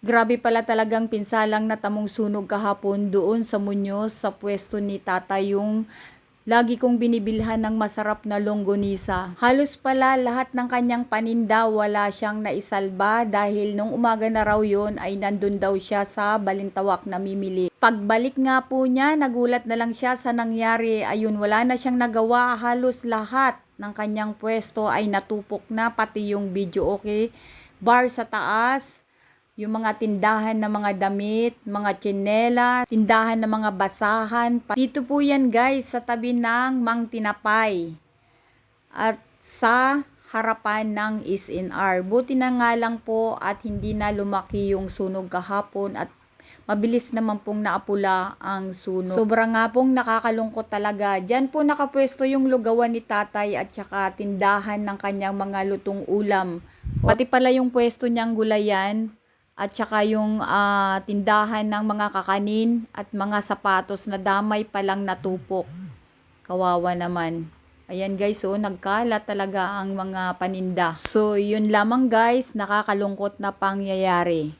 Grabe pala talagang pinsalang natamong sunog kahapon doon sa Muñoz sa pwesto ni tata yung lagi kong binibilhan ng masarap na longganisa. Halos pala lahat ng kanyang paninda wala siyang naisalba dahil nung umaga na raw yon ay nandun daw siya sa Balintawak namimili. Pagbalik nga po niya, nagulat na lang siya sa nangyari. Ayun, wala na siyang nagawa. Halos lahat ng kanyang pwesto ay natupok na pati yung video okay. Bar sa taas, yung mga tindahan ng mga damit, mga tsinela, tindahan ng mga basahan. Dito po yan guys sa tabi ng Mang Tinapay at sa harapan ng SNR. Buti na nga lang po at hindi na lumaki yung sunog kahapon at mabilis naman pong naapula ang sunog. Sobra nga pong nakakalungkot talaga. Diyan po nakapwesto yung lugawan ni tatay at saka tindahan ng kanyang mga lutong ulam. Pati pala yung pwesto niyang gulayan at saka yung ah, tindahan ng mga kakanin at mga sapatos na damay palang natupok. Kawawa naman. Ayan guys, oh, nagkalat talaga ang mga paninda. So, yun lamang guys, nakakalungkot na pangyayari.